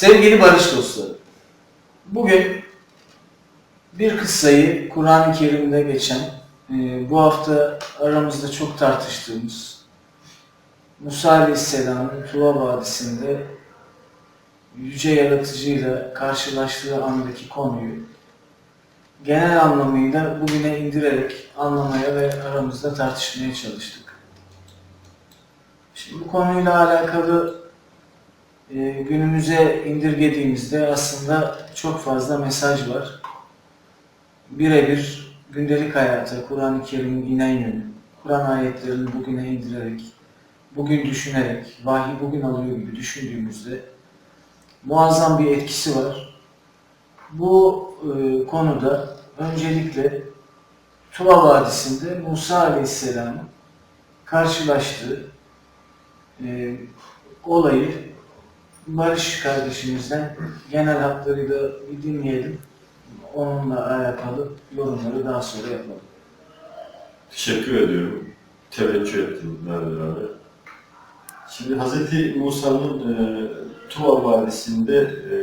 Sevgili barış dostları, bugün bir kıssayı Kur'an-ı Kerim'de geçen, e, bu hafta aramızda çok tartıştığımız Musa Aleyhisselam'ın Tuva Vadisi'nde Yüce Yaratıcı'yla karşılaştığı andaki konuyu genel anlamıyla bugüne indirerek anlamaya ve aramızda tartışmaya çalıştık. Şimdi bu konuyla alakalı e, günümüze indirgediğimizde aslında çok fazla mesaj var. Birebir gündelik hayata, Kur'an-ı Kerim'in inen yönü, Kur'an ayetlerini bugüne indirerek, bugün düşünerek, vahiy bugün alıyor gibi düşündüğümüzde muazzam bir etkisi var. Bu e, konuda öncelikle Tuva Vadisi'nde Musa Aleyhisselam'ın karşılaştığı e, olayı Barış kardeşimizden genel hatlarıyla bir dinleyelim. Onunla alakalı yorumları daha sonra yapalım. Teşekkür ediyorum. Teveccüh ettim beraber. Şimdi Hz. Musa'nın e, Tuva Vadisi'nde e,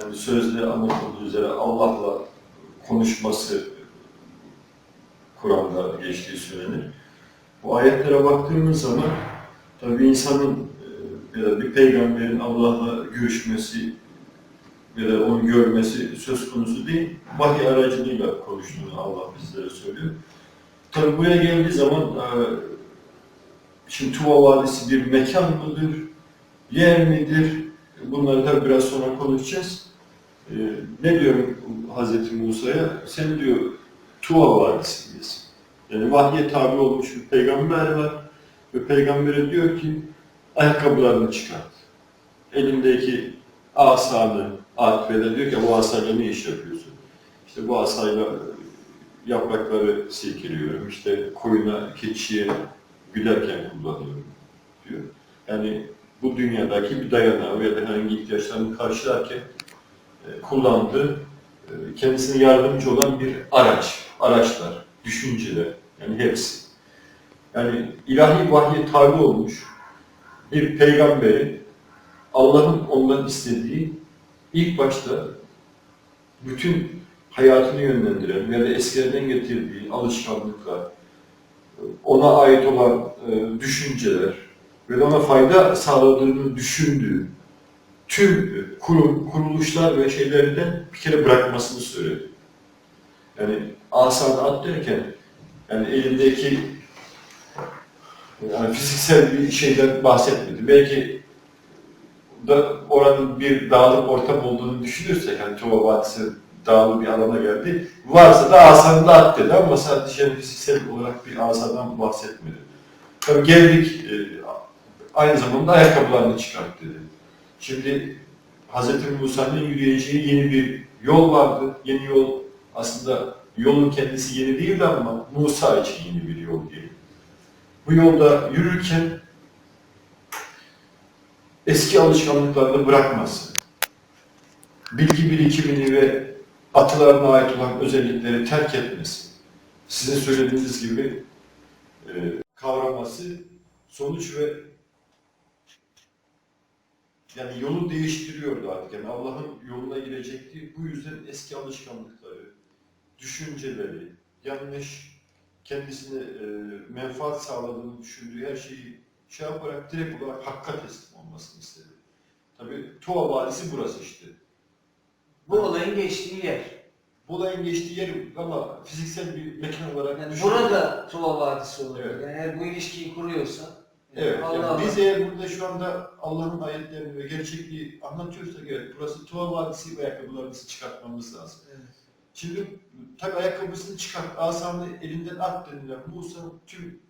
yani sözde anlatıldığı üzere Allah'la konuşması Kur'an'da geçtiği söylenir. Bu ayetlere baktığımız zaman tabi insanın ya da bir peygamberin Allah'la görüşmesi ya da onu görmesi söz konusu değil. Vahiy aracılığıyla konuştuğunu Allah bizlere söylüyor. Tabi buraya geldiği zaman e, şimdi Tuva Vadisi bir mekan mıdır, yer midir? Bunları tabi biraz sonra konuşacağız. E, ne diyor Hazreti Musa'ya? Sen diyor Tuva Vadisi'ndesin. Yani vahye tabi olmuş bir peygamber var ve peygambere diyor ki ayakkabılarını çıkart. Elindeki asanı at ve de diyor ki bu asayla ne iş yapıyorsun? İşte bu asayla yaprakları silkeliyorum, işte koyuna, keçiye gülerken kullanıyorum diyor. Yani bu dünyadaki bir dayanağı ya da herhangi ihtiyaçlarını karşılarken e, kullandığı, e, kendisine yardımcı olan bir araç, araçlar, düşünceler, yani hepsi. Yani ilahi vahye tabi olmuş bir peygamberi Allah'ın ondan istediği ilk başta bütün hayatını yönlendiren ya da eskilerden getirdiği alışkanlıklar, ona ait olan e, düşünceler ve ona fayda sağladığını düşündüğü tüm kurum, kuruluşlar ve şeylerden bir kere bırakmasını söyledi. Yani asada at derken yani elindeki yani fiziksel bir şeyden bahsetmedi. Belki da oranın bir dağlık ortam olduğunu düşünürsek, hani Tuva Vadisi dağlı bir alana geldi, varsa da asanı da at dedi ama sadece fiziksel olarak bir asadan bahsetmedi. Tabii geldik, e, aynı zamanda ayakkabılarını çıkart dedi. Şimdi Hz. Musa'nın yürüyeceği yeni bir yol vardı. Yeni yol aslında yolun kendisi yeni değildi ama Musa için yeni bir yol değil. Bu yolda yürürken eski alışkanlıklarını bırakması, bilgi birikimini ve atalarına ait olan özellikleri terk etmesi, sizin söylediğiniz gibi e, kavraması, sonuç ve yani yolu değiştiriyordu artık. Yani Allah'ın yoluna girecekti. Bu yüzden eski alışkanlıkları, düşünceleri, yanlış, kendisine e, menfaat sağladığını düşündüğü her şeyi şey yaparak direkt olarak hakka teslim olmasını istedi. Tabii Tuva Vadisi burası işte. Bu olayın geçtiği yer. Bu olayın geçtiği yer ama fiziksel bir mekan olarak Yani düşünün. burada Tuva Vadisi olabilir. Evet. Yani eğer bu ilişkiyi kuruyorsa Evet, Allah yani Allah. biz eğer burada şu anda Allah'ın ayetlerini ve gerçekliği anlatıyorsak evet, burası Tuva Vadisi ve ayakkabılarımızı çıkartmamız lazım. Evet. Şimdi tabi ayakkabısını çıkart, asanı elinden at denilen Musa tüm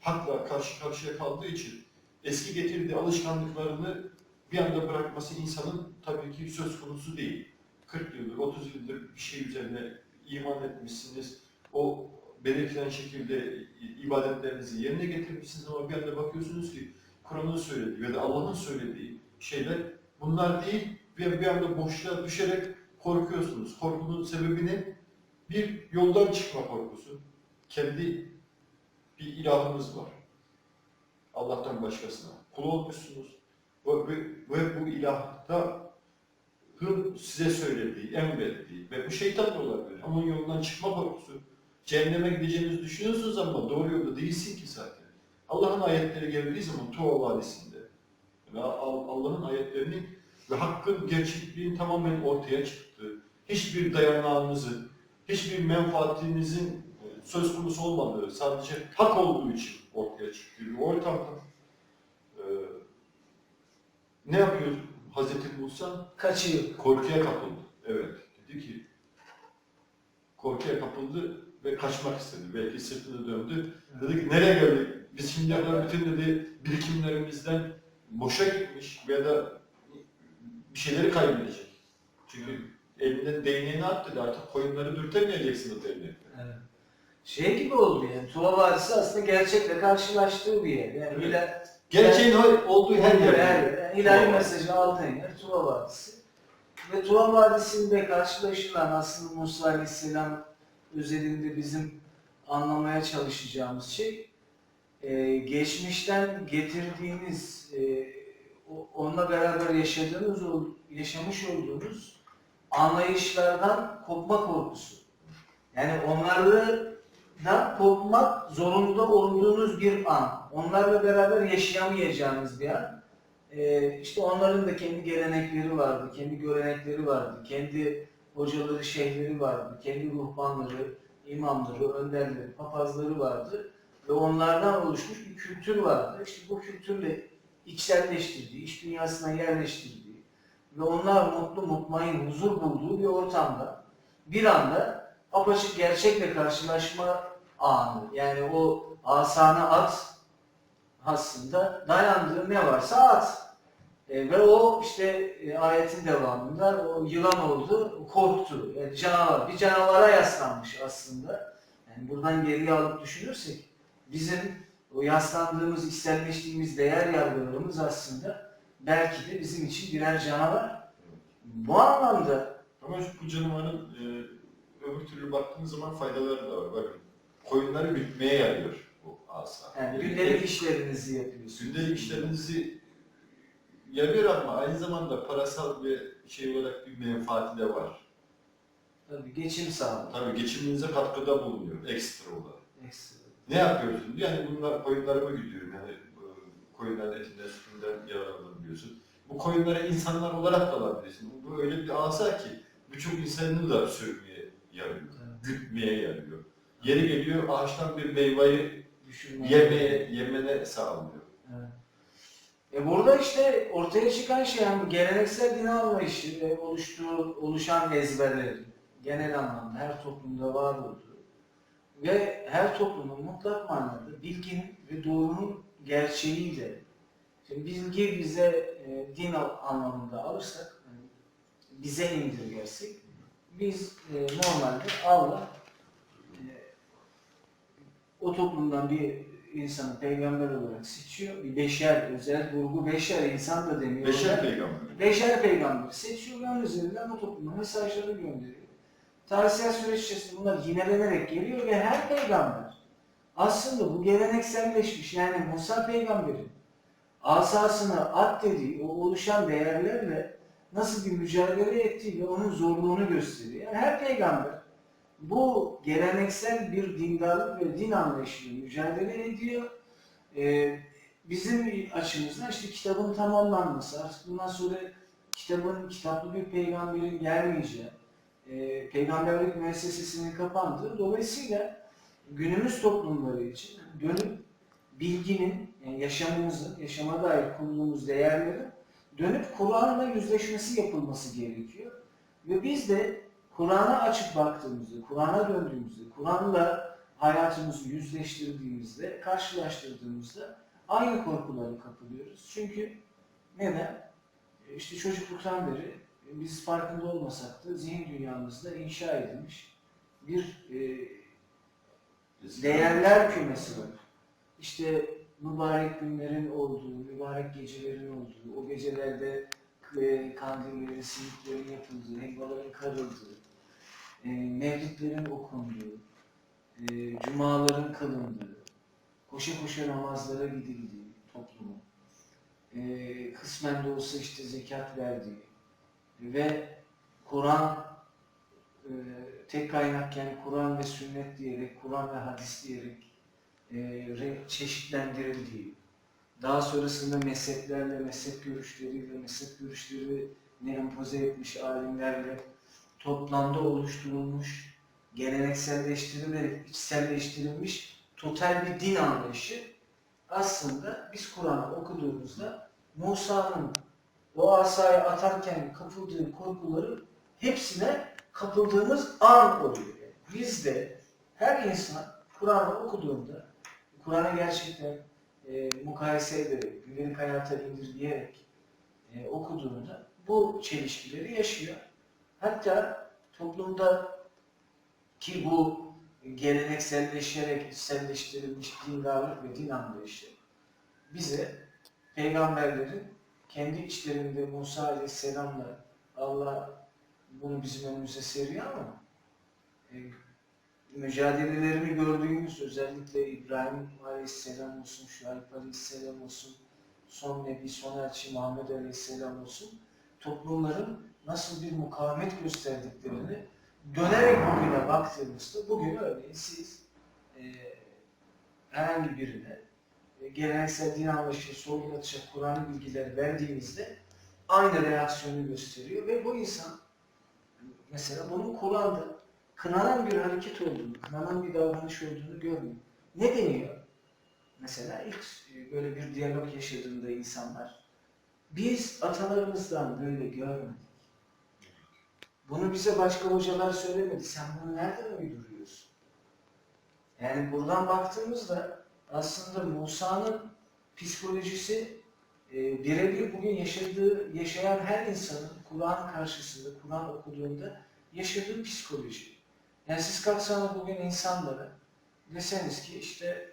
hakla karşı karşıya kaldığı için eski getirdiği alışkanlıklarını bir anda bırakması insanın tabii ki söz konusu değil. 40 yıldır, 30 yıldır bir şey üzerine iman etmişsiniz. O belirtilen şekilde ibadetlerinizi yerine getirmişsiniz ama bir anda bakıyorsunuz ki Kur'an'ın söylediği ya da Allah'ın söylediği şeyler bunlar değil ve bir anda boşluğa düşerek korkuyorsunuz. Korkunun sebebi ne? Bir yoldan çıkma korkusu. Kendi bir ilahınız var. Allah'tan başkasına. Kul olmuşsunuz. Ve, ve, bu ilahta hın size söylediği, emrettiği ve bu şeytan olabilir. Ama yolundan çıkma korkusu. Cehenneme gideceğinizi düşünüyorsunuz ama doğru yolda değilsin ki zaten. Allah'ın ayetleri geldiği zaman Tuva Vadisi'nde ve Al- Allah'ın ayetlerinin ve hakkın gerçekliğin tamamen ortaya çıktığı, hiçbir dayanağınızın, hiçbir menfaatinizin e, söz konusu olmadığı, sadece hak olduğu için ortaya çıktığı bir ortamda e, ne yapıyor Hazreti Musa? Kaçıyor. Korkuya kapıldı. Evet. Dedi ki korkuya kapıldı ve kaçmak istedi. Belki sırtını döndü. Dedi ki nereye geldik? Biz şimdiye kadar bütün dedi birikimlerimizden boşa gitmiş ya da bir şeyleri kaybedecek. Çünkü elinden değneğini at dedi. Artık koyunları dürtemeyeceksin o değnekle. Evet. Şey gibi oldu yani. Tuva Vadisi aslında gerçekle karşılaştığı bir yer. Yani Evet. ila- Gerçeğin olduğu her her yer. Yani ilahi Tuva mesajı aldığın yer Tuva Vadisi. Ve Tuva Vadisi'nde karşılaşılan aslında Musa Aleyhisselam özelinde bizim anlamaya çalışacağımız şey e, geçmişten getirdiğiniz e, onunla beraber yaşadığınız yaşamış olduğunuz anlayışlardan kopma korkusu. Yani onlardan kopmak zorunda olduğunuz bir an. Onlarla beraber yaşayamayacağınız bir an. Ee, işte onların da kendi gelenekleri vardı, kendi görenekleri vardı, kendi hocaları, şeyhleri vardı, kendi ruhbanları, imamları, önderleri, papazları vardı ve onlardan oluşmuş bir kültür vardı. İşte bu kültürle içselleştirdiği, iç dünyasına yerleştirdiği ve onlar mutlu, mutmain, huzur bulduğu bir ortamda bir anda apaçık gerçekle karşılaşma anı. Yani o asana at aslında dayandığı ne varsa at. E, ve o işte e, ayetin devamında o yılan oldu, korktu. Yani canavar, bir canavara yaslanmış aslında. Yani buradan geriye alıp düşünürsek bizim o yaslandığımız, içselleştiğimiz değer yargılarımız aslında belki de bizim için birer canavar. Bu anlamda Ama şu- bu canavarın e, öbür türlü baktığınız zaman faydaları da var. Bakın koyunları gütmeye yarıyor bu asa. yani gündelik işlerinizi yapıyorsunuz. Gündelik işlerinizi yarıyor ama aynı zamanda parasal bir şey olarak bir menfaati de var. Tabii geçim sağlığı. Tabii geçiminize katkıda bulunuyor ekstra olarak. Ekstra. Ne yapıyorsun? Yani bunlar koyunlarımı gidiyorum. Yani koyunların etinden, sütünden yararlanırım diyorsun. Bu koyunları insanlar olarak da alabilirsin. Bu öyle bir asa ki birçok insanını da sürmeye yarıyor. Evet. Gütmeye yarıyor. Yeri geliyor ağaçtan bir meyveyi Düşünmeye. yemeye, yemene sağlıyor. Evet. E burada işte ortaya çıkan şey yani bu geleneksel din anlayışı ve oluştuğu, oluşan ezberlerin genel anlamda her toplumda var olduğu ve her toplumun mutlak manada bilginin ve doğrunun gerçeğiyle şimdi bilgi bize e, din anlamında alırsak yani bize indirgersek biz e, normalde Allah e, o toplumdan bir insanı peygamber olarak seçiyor. Bir beşer, özel vurgu beşer insan da deniyor. Beşer peygamber. Beşer peygamber seçiyor ve onun üzerinden o topluma mesajları gönderiyor. Tarihsel süreç içerisinde bunlar yinelenerek geliyor ve her peygamber aslında bu gelenekselleşmiş yani Musa peygamberin asasını at dediği o oluşan değerlerle nasıl bir mücadele ettiği ve onun zorluğunu gösteriyor. Yani her peygamber bu geleneksel bir dindarlık ve din anlayışıyla mücadele ediyor. Ee, bizim açımızdan işte kitabın tamamlanması, artık bundan sonra kitabın, kitaplı bir peygamberin gelmeyeceği, e, peygamberlik müessesesinin kapandığı, dolayısıyla günümüz toplumları için dönüp bilginin, yani yaşamımızın, yaşama dair kurduğumuz değerlerin dönüp Kur'an'la yüzleşmesi yapılması gerekiyor. Ve biz de Kur'an'a açıp baktığımızda, Kur'an'a döndüğümüzde, Kur'an'la hayatımızı yüzleştirdiğimizde, karşılaştırdığımızda aynı korkulara kapılıyoruz. Çünkü neden? E, İşte çocukluktan beri biz farkında olmasak da zihin dünyamızda inşa edilmiş bir e, değerler kümesi. İşte mübarek günlerin olduğu, mübarek gecelerin olduğu, o gecelerde e, kandillerin, simitlerin yapıldığı, helvaların karıldığı, e, okunduğu, e, cumaların kılındığı, koşa koşa namazlara gidildiği toplumu. e, kısmen de olsa işte zekat verdiği ve Kur'an tek kaynak yani Kur'an ve sünnet diyerek, Kur'an ve hadis diyerek e, çeşitlendirildiği, daha sonrasında mezheplerle, mezhep görüşleriyle, mezhep görüşleri ne empoze etmiş alimlerle toplamda oluşturulmuş, gelenekselleştirilerek içselleştirilmiş total bir din anlayışı. Aslında biz Kur'an'ı okuduğumuzda Musa'nın o asayı atarken kapıldığı korkuların hepsine kapıldığımız an oluyor. Biz de her insan Kur'an'ı okuduğunda, Kur'an'ı gerçekten e, mukayese ederek, gündelik hayata indirgeyerek e, okuduğunda bu çelişkileri yaşıyor. Hatta toplumda ki bu gelenekselleşerek içselleştirilmiş dindarlık ve din anlayışı bize peygamberlerin kendi içlerinde Musa Aleyhisselam'la Allah bunu bizim önümüze seriyor ama e, mücadelelerini gördüğümüz özellikle İbrahim Aleyhisselam olsun, Şuayb Aleyhisselam olsun, son Nebi, son Elçi Muhammed Aleyhisselam olsun toplumların nasıl bir mukavemet gösterdiklerini dönerek bugüne baktığımızda bugün örneğin siz e, herhangi birine e, geleneksel din anlayışı sorgulatacak Kur'an bilgileri verdiğinizde aynı reaksiyonu gösteriyor ve bu insan mesela bunun Kur'an'da kınanan bir hareket olduğunu, kınanan bir davranış olduğunu görmüyor. Ne deniyor? Mesela ilk e, böyle bir diyalog yaşadığında insanlar biz atalarımızdan böyle görmedik. Bunu bize başka hocalar söylemedi. Sen bunu nereden uyduruyorsun? Yani buradan baktığımızda aslında Musa'nın psikolojisi e, birebir bugün yaşadığı, yaşayan her insanın Kur'an karşısında, Kur'an okuduğunda yaşadığı psikoloji. Yani siz kalksanız bugün insanlara deseniz ki işte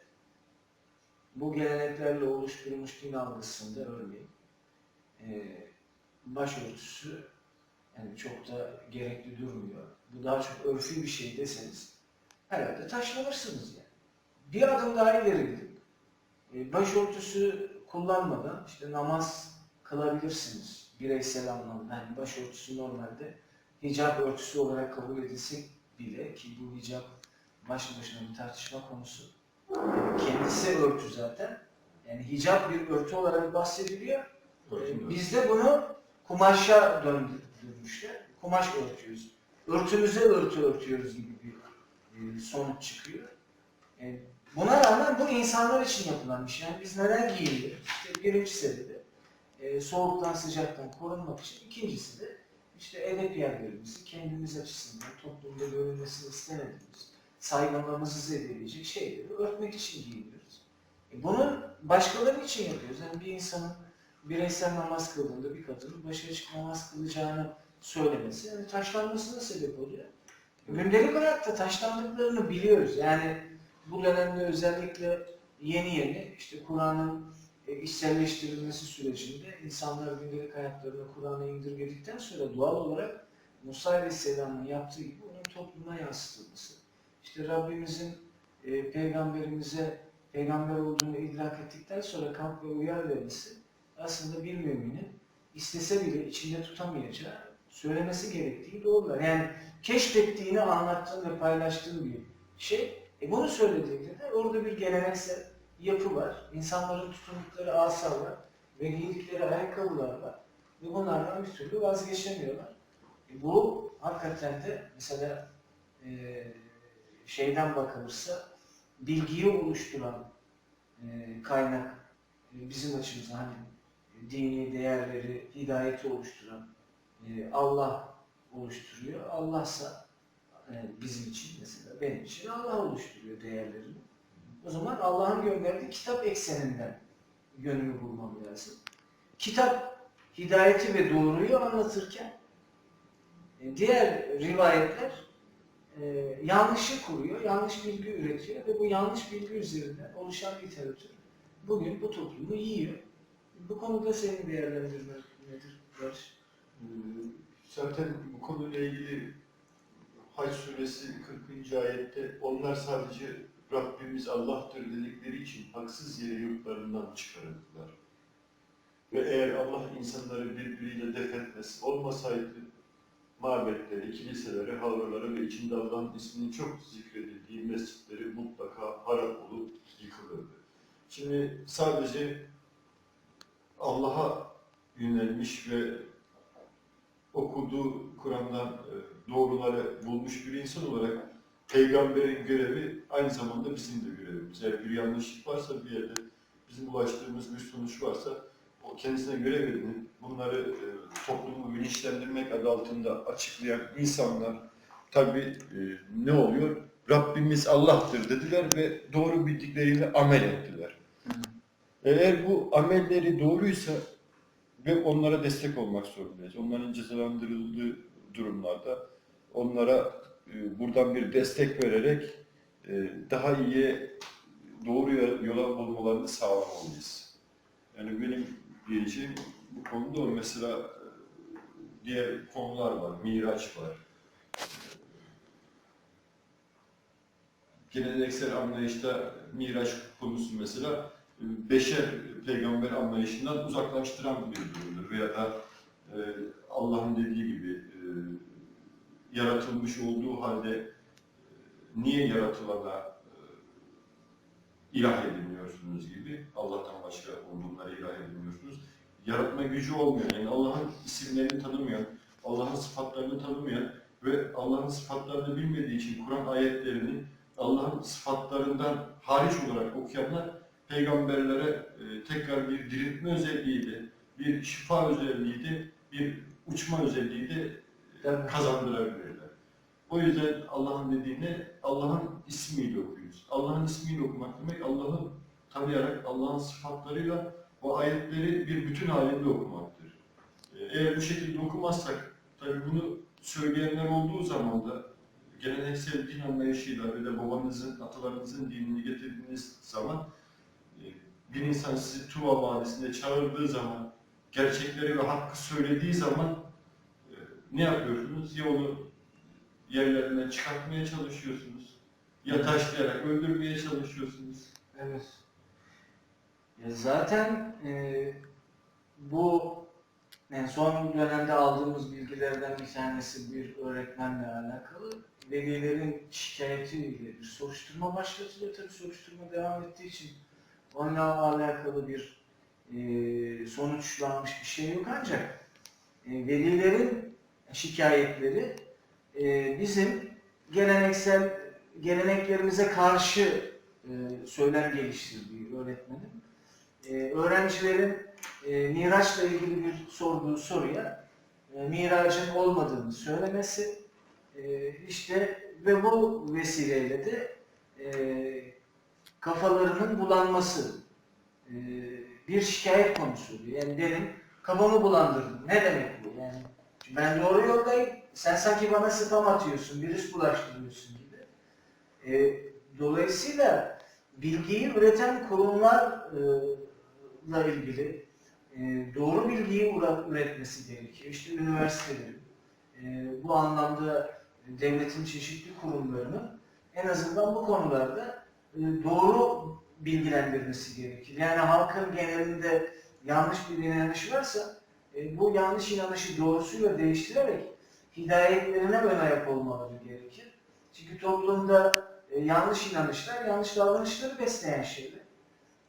bu geleneklerle oluşturulmuş din algısında örneğin e, başörtüsü yani çok da gerekli durmuyor. Bu daha çok örfü bir şey deseniz herhalde taşlanırsınız yani. Bir adım daha ileri gidin. E, başörtüsü kullanmadan işte namaz kılabilirsiniz bireysel anlamda. Yani başörtüsü normalde hicap örtüsü olarak kabul edilse bile ki bu hicap başlı başına bir tartışma konusu. Kendisi örtü zaten. Yani hicap bir örtü olarak bahsediliyor. Ee, Biz de bunu kumaşa döndürmüşler. Kumaş örtüyoruz. Örtümüze örtü örtüyoruz gibi bir sonuç çıkıyor. E, Buna rağmen bu insanlar için yapılan bir şey. Yani biz neden giyiniyoruz? İşte birinci sebebi e, soğuktan sıcaktan korunmak için. İkincisi de işte edep yerlerimizi kendimiz açısından toplumda görülmesini istemediğimiz, saygınlığımızı zedeleyecek şeyleri örtmek için giyiniyoruz. E, bunu başkaları için yapıyoruz. Yani bir insanın bireysel namaz kıldığında bir kadının başı açık namaz kılacağını söylemesi yani taşlanmasına sebep oluyor. Gündelik hayatta taşlandıklarını biliyoruz. Yani bu dönemde özellikle yeni yeni işte Kur'an'ın e, içselleştirilmesi sürecinde insanlar gündelik hayatlarına Kur'an'ı indirgedikten sonra doğal olarak Musa Aleyhisselam'ın yaptığı gibi onun topluma yansıtılması. İşte Rabbimizin e, peygamberimize peygamber olduğunu idrak ettikten sonra kamp ve uyar vermesi aslında bir müminin istese bile içinde tutamayacağı, söylemesi gerektiği doğrular. Yani keşfettiğini anlattığın ve paylaştığın bir şey. E bunu söylediğinde de orada bir geleneksel yapı var. İnsanların tutundukları asa var ve giydikleri ayakkabılar var. Ve bunlardan bir türlü vazgeçemiyorlar. E bu hakikaten de mesela e, şeyden bakılırsa bilgiyi oluşturan e, kaynak e, bizim açımızdan hani dini değerleri, hidayeti oluşturan e, Allah oluşturuyor. Allah'sa e, bizim için mesela benim için Allah oluşturuyor değerlerini. O zaman Allah'ın gönderdiği kitap ekseninden yönümü bulmam lazım. Kitap hidayeti ve doğruyu anlatırken e, diğer rivayetler e, yanlışı kuruyor, yanlış bilgi üretiyor ve bu yanlış bilgi üzerinden oluşan literatür bugün bu toplumu yiyor. Bu konuda senin değerlendirmen nedir Barış? Ee, Zaten bu konuyla ilgili Hac suresi 40. ayette onlar sadece Rabbimiz Allah'tır dedikleri için haksız yere yurtlarından çıkarıldılar. Ve eğer Allah insanları birbiriyle def etmesi olmasaydı mabetleri, kiliseleri, havraları ve içinde Allah'ın isminin çok zikredildiği mescitleri mutlaka harap olup yıkılırdı. Şimdi sadece Allah'a yönelmiş ve okuduğu Kur'an'dan e, doğruları bulmuş bir insan olarak peygamberin görevi aynı zamanda bizim de görevimiz. Eğer bir yanlışlık varsa bir yerde bizim ulaştığımız bir sonuç varsa o kendisine görev edinip bunları e, toplumu bilinçlendirmek adı altında açıklayan insanlar tabi ne oluyor? Rabbimiz Allah'tır dediler ve doğru bildikleriyle amel ettiler. Eğer bu amelleri doğruysa ve onlara destek olmak zorundayız. Onların cezalandırıldığı durumlarda onlara e, buradan bir destek vererek e, daha iyi doğru yola bulmalarını sağlamalıyız. Yani benim diyeceğim bu konuda o. Mesela e, diğer konular var, miraç var. Geleneksel anlayışta miraç konusu mesela beşer peygamber anlayışından uzaklaştıran bir durumdur. Veya da Allah'ın dediği gibi yaratılmış olduğu halde e, niye yaratılana e, ilah ediniyorsunuz gibi? Allah'tan başka olduğunları ilah ediniyorsunuz. Yaratma gücü olmayan, yani Allah'ın isimlerini tanımayan, Allah'ın sıfatlarını tanımayan ve Allah'ın sıfatlarını bilmediği için Kur'an ayetlerini Allah'ın sıfatlarından hariç olarak okuyanlar peygamberlere e, tekrar bir diriltme özelliğiyle, bir şifa özelliğiyle, bir uçma özelliğiyle Tabii. kazandırabilirler. O yüzden Allah'ın dediğini Allah'ın ismiyle okuyuz. Allah'ın ismiyle okumak demek Allah'ı tanıyarak Allah'ın sıfatlarıyla o ayetleri bir bütün halinde okumaktır. Ee, Eğer bu şekilde okumazsak, tabi bunu söyleyenler olduğu zaman da geleneksel din anlayışıyla ve de babanızın, atalarınızın dinini getirdiğiniz zaman e, bir insan sizi Tuva Vadisi'nde çağırdığı zaman, gerçekleri ve hakkı söylediği zaman ne yapıyorsunuz? Ya onu yerlerinden çıkartmaya çalışıyorsunuz, ya taşlayarak öldürmeye çalışıyorsunuz. Evet. Ya zaten e, bu yani son dönemde aldığımız bilgilerden bir tanesi bir öğretmenle alakalı. Velilerin şikayetiyle bir soruşturma başlatılıyor. Tabii soruşturma devam ettiği için onunla alakalı bir e, sonuçlanmış bir şey yok ancak e, velilerin şikayetleri e, bizim geleneksel geleneklerimize karşı e, söylem geliştirdiği öğretmenin e, öğrencilerin e, Miraç'la ilgili bir sorduğu soruya e, miracın olmadığını söylemesi e, işte ve bu vesileyle de e, kafalarının bulanması e, bir şikayet konusu. Yani benim kafamı bulandırdın. Ne demek bu? Yani ben doğru yoldayım. Sen sanki bana spam atıyorsun, virüs bulaştırıyorsun gibi. E, dolayısıyla bilgiyi üreten kurumlarla ilgili e, doğru bilgiyi üretmesi gerekiyor. İşte üniversitelerin, e, bu anlamda devletin çeşitli kurumlarının en azından bu konularda e, doğru bilgilendirmesi gerekir. Yani halkın genelinde yanlış bir inanış varsa e, bu yanlış inanışı doğrusuyla değiştirerek hidayetlerine ön ayak olmaları gerekir. Çünkü toplumda e, yanlış inanışlar, yanlış davranışları besleyen şeyler.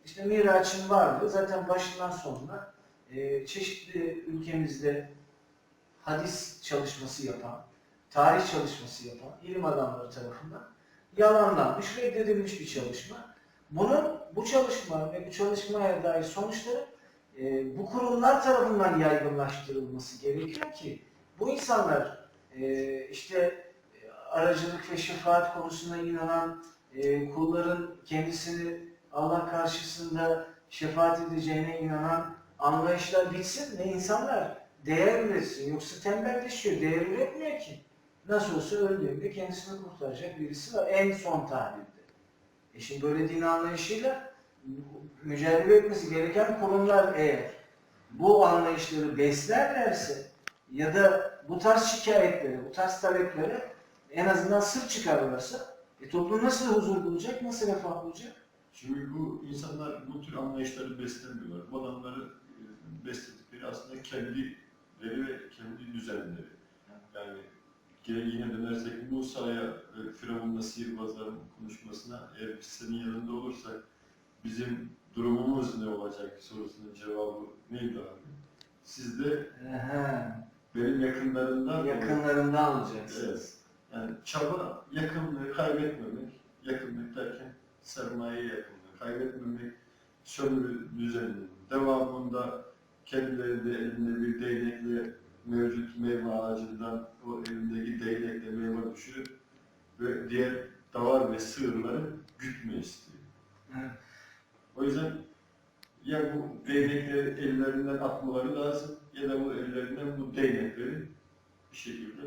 İşte Miraç'ın varlığı zaten başından sonuna e, çeşitli ülkemizde hadis çalışması yapan, tarih çalışması yapan ilim adamları tarafından yalanlanmış, reddedilmiş bir çalışma. Bunun, bu çalışma ve bu çalışmaya dair sonuçları e, bu kurumlar tarafından yaygınlaştırılması gerekiyor ki bu insanlar e, işte e, aracılık ve şefaat konusuna inanan e, kulların kendisini Allah karşısında şefaat edeceğine inanan anlayışlar bitsin ve insanlar değer üretsin. Yoksa tembelleşiyor, değer üretmiyor ki. Nasıl olsa öldüğünde kendisini kurtaracak birisi var en son tahlilde. E şimdi böyle din anlayışıyla mücadele etmesi gereken kurumlar eğer bu anlayışları beslerlerse ya da bu tarz şikayetleri, bu tarz taleplere en azından sırt çıkarırlarsa e toplum nasıl huzur bulacak, nasıl refah bulacak? Çünkü bu insanlar bu tür anlayışları beslemiyorlar. Bu adamları e, besledikleri aslında kendileri ve kendi düzenleri. Yani yine, dönersek Musa'ya Firavun'la sihirbazların konuşmasına eğer biz senin yanında olursak bizim durumumuz ne olacak sorusunun cevabı neydi abi? Siz de Ehe, benim yakınlarımdan yakınlarından alacaksınız. Evet. Yani çaba yakınlığı kaybetmemek, yakınlık derken sermaye yakınlığı kaybetmemek, sömürü düzeninin devamında kendileri de elinde bir değnekle mevcut meyve ağacından o elindeki değnekle meyve düşürüp ve diğer davar ve sığırları gütme istiyor. Evet. O yüzden ya bu değnekleri ellerinden atmaları lazım ya da bu ellerinden bu değnekleri bir şekilde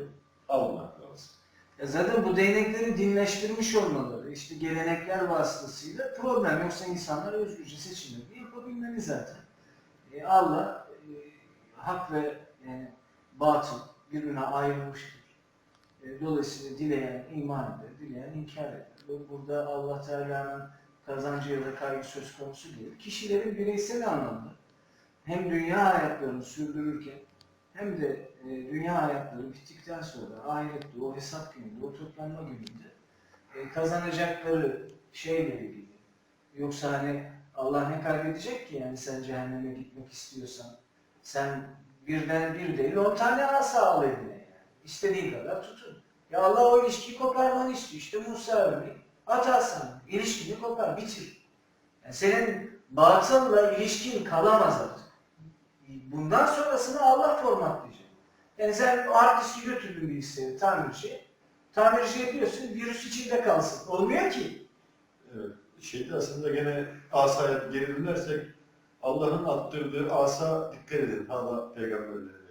almak lazım. Ya zaten bu değnekleri dinleştirmiş olmaları, işte gelenekler vasıtasıyla problem yoksa insanlar özgürce seçimlerini yapabilmeli zaten. E, Allah e, hak ve yani batıl birbirine ayrılmıştır. E, dolayısıyla dileyen iman eder, dileyen inkar eder. Bu- Burada Allah Teala'nın kazancı ya da kaygı söz konusu değil. Kişilerin bireysel anlamda hem dünya hayatlarını sürdürürken hem de e, dünya hayatları bittikten sonra ahirette o hesap gününde, o toplanma gününde e, kazanacakları şeyle ilgili. Yoksa hani Allah ne kaybedecek ki yani sen cehenneme gitmek istiyorsan sen birden bir değil on tane asa al eline yani. İstediğin kadar tutun. Ya Allah o ilişkiyi koparmanı istiyor. İşte Musa örneği. At asan. İlişkini kopar, bitir. Yani senin batılla ilişkin kalamaz artık. Bundan sonrasını Allah formatlayacak. Yani sen o hard diski götürdün bilgisayarı tamirciye. Tamirci yapıyorsun, virüs içinde kalsın. Olmuyor ki. Evet. Şeyde aslında gene asaya geri dönersek Allah'ın attırdığı asa dikkat edin hala peygamberlerin elindedir.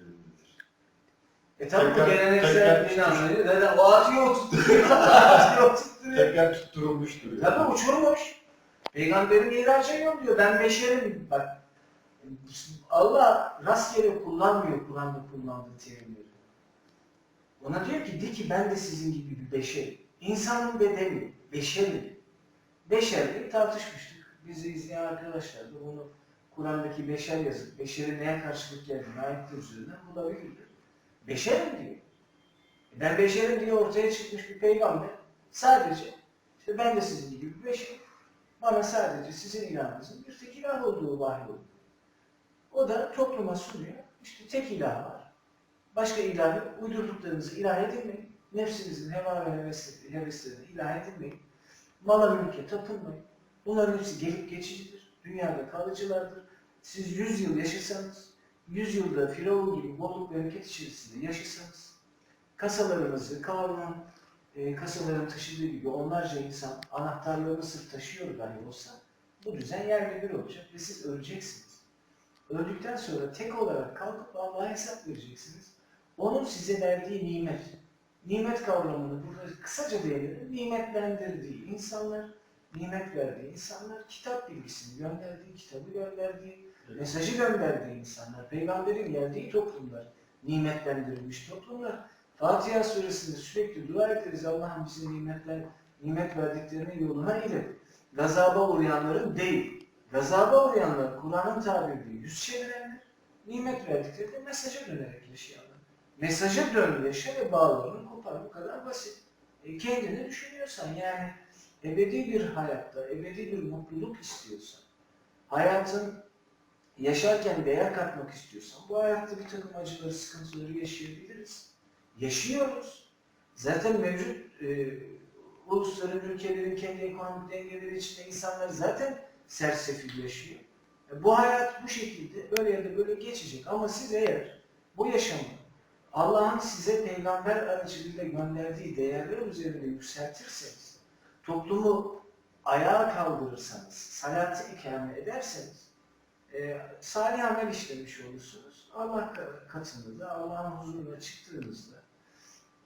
E tabi bu Tekrar- geleneksel tekrar- inançları neden? O atıyor oturtturuyor. atıyor oturtturuyor. Tekrar tutturulmuştur. yani. Tabi uçurmuş. Peygamberin miraca yolluyor. Ben beşerim. Bak Allah rastgele kullanmıyor Kur'an'da kullandığı terimleri. Ona diyor ki de ki ben de sizin gibi bir beşerim. İnsanın bedeni, beşerim. Beşerliği tartışmıştık. Bizi izleyen arkadaşlar da bunu Kur'an'daki beşer yazıp beşerin neye karşılık geldiğini ayetler üzerinden bulabilirler. Beşerim diyor. Ben beşerim diye ortaya çıkmış bir peygamber. Sadece işte ben de sizin gibi bir beşerim. Bana sadece sizin ilahınızın bir tek ilah olduğu vahyoldu. O da topluma sunuyor. İşte tek ilah var. Başka ilah yok. Uydurduklarınızı ilah edinmeyin. Nefsinizin heva ve hevesleri- heveslerine ilah edinmeyin. Mala mülke tapınmayın. Bunların hepsi gelip geçicidir. Dünyada kalıcılardır. Siz 100 yıl yaşasanız, 100 yılda Firavun gibi bolluk bereket içerisinde yaşasanız, kasalarınızı, Karun'un e, kasaların taşıdığı gibi onlarca insan anahtarlarını sırf taşıyor dahi olsa bu düzen yerle bir olacak ve siz öleceksiniz. Öldükten sonra tek olarak kalkıp Allah'a hesap vereceksiniz. Onun size verdiği nimet. Nimet kavramını burada kısaca değinelim. Nimetlendirdiği insanlar, nimet verdiği insanlar, kitap bilgisini gönderdiği, kitabı gönderdiği. Mesajı gönderdiği insanlar, peygamberin geldiği toplumlar, nimetlendirilmiş toplumlar. Fatiha suresinde sürekli dua ederiz Allah'ım bize nimetler, nimet verdiklerinin yoluna ilet. Gazaba uğrayanların değil. Gazaba uğrayanlar Kur'an'ın tabiriyle yüz çevirenler, nimet verdikleri de mesaja dönerek yaşayanlar. Mesaja dön, yaşa ve bağlarını kopar. Bu kadar basit. E kendini düşünüyorsan yani ebedi bir hayatta, ebedi bir mutluluk istiyorsan, hayatın yaşarken değer katmak istiyorsan, bu hayatta bir takım acıları, sıkıntıları yaşayabiliriz. Yaşıyoruz. Zaten mevcut e, ulusların, ülkelerin kendi ekonomik dengeleri içinde insanlar zaten sersefil yaşıyor. E, bu hayat bu şekilde böyle ya da böyle geçecek. Ama siz eğer bu yaşamı Allah'ın size peygamber aracılığıyla gönderdiği değerler üzerinde yükseltirseniz, toplumu ayağa kaldırırsanız, salatı ikame ederseniz, e, salih amel işlemiş olursunuz. Allah katında da, Allah'ın huzuruna çıktığınızda,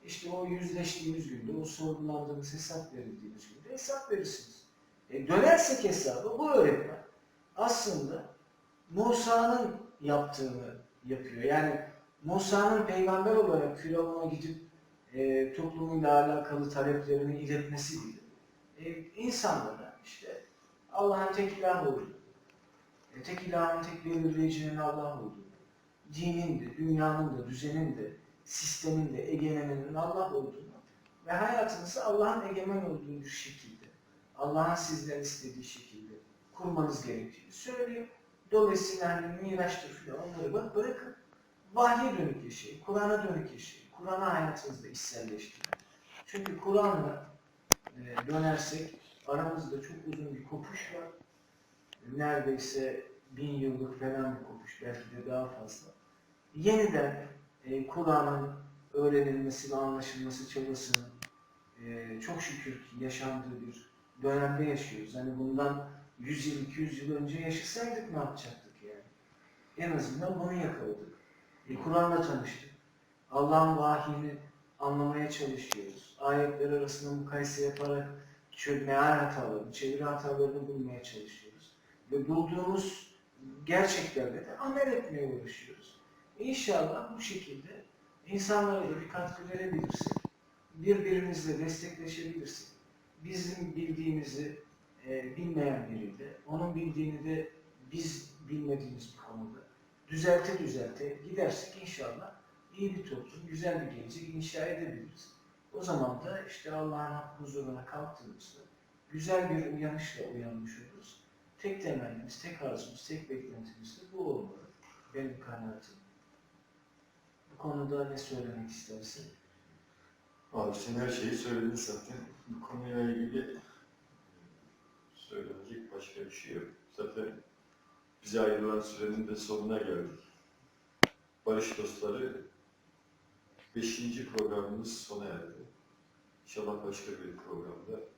işte o yüzleştiğimiz günde, o sorgulandığınız hesap verildiğiniz günde hesap verirsiniz. E, dönersek hesabı bu öğretmen aslında Musa'nın yaptığını yapıyor. Yani Musa'nın peygamber olarak Firavun'a gidip e, toplumuyla alakalı taleplerini iletmesi değil. E, insanlara işte Allah'ın tek ilah olduğunu, e, tek ilahın, tek belirleyicinin Allah olduğunu, dinin de, dünyanın da, düzenin de, sistemin de, egemeninin Allah olduğunu ve hayatınızı Allah'ın egemen olduğu şekilde, Allah'ın sizden istediği şekilde kurmanız gerektiğini söylüyor. Dolayısıyla hani Miraç'tır filan onları bak bırakın. Vahye dönük yaşayın, Kur'an'a dönük yaşayın. Kur'an'ı hayatınızda içselleştirin. Çünkü Kur'an'la e, dönersek aramızda çok uzun bir kopuş var. Neredeyse bin yıllık falan bir kopuş, belki de daha fazla. Yeniden e, Kur'an'ın öğrenilmesi ve anlaşılması çabasının e, çok şükür ki yaşandığı bir dönemde yaşıyoruz. Hani bundan 100 yıl, 200 yıl önce yaşasaydık ne yapacaktık yani? En azından bunu yakaladık. E, Kur'an'la tanıştık. Allah'ın vahyini anlamaya çalışıyoruz. Ayetler arasında mukayese yaparak meal hatalarını, çeviri hatalarını bulmaya çalışıyoruz. Bulduğumuz gerçeklerle de amel etmeye uğraşıyoruz. İnşallah bu şekilde insanlara da bir katkı verebilirsek, birbirimizle destekleşebilirsek, bizim bildiğimizi e, bilmeyen biriyle, onun bildiğini de biz bilmediğimiz bir konuda düzelte düzelte gidersek inşallah iyi bir toplum, güzel bir gelecek inşa edebiliriz. O zaman da işte Allah'ın huzuruna kalktığımızda güzel bir uyanışla uyanmış oluruz. Tek temennimiz, tek arzumuz, tek beklentimiz de bu olmalı. Benim kanaatim. Bu konuda ne söylemek istersin? Abi sen her şeyi söyledin zaten. Bu konuyla ilgili söylenecek başka bir şey yok. Zaten bize ayrılan sürenin de sonuna geldik. Barış Dostları 5. programımız sona erdi. İnşallah başka bir programda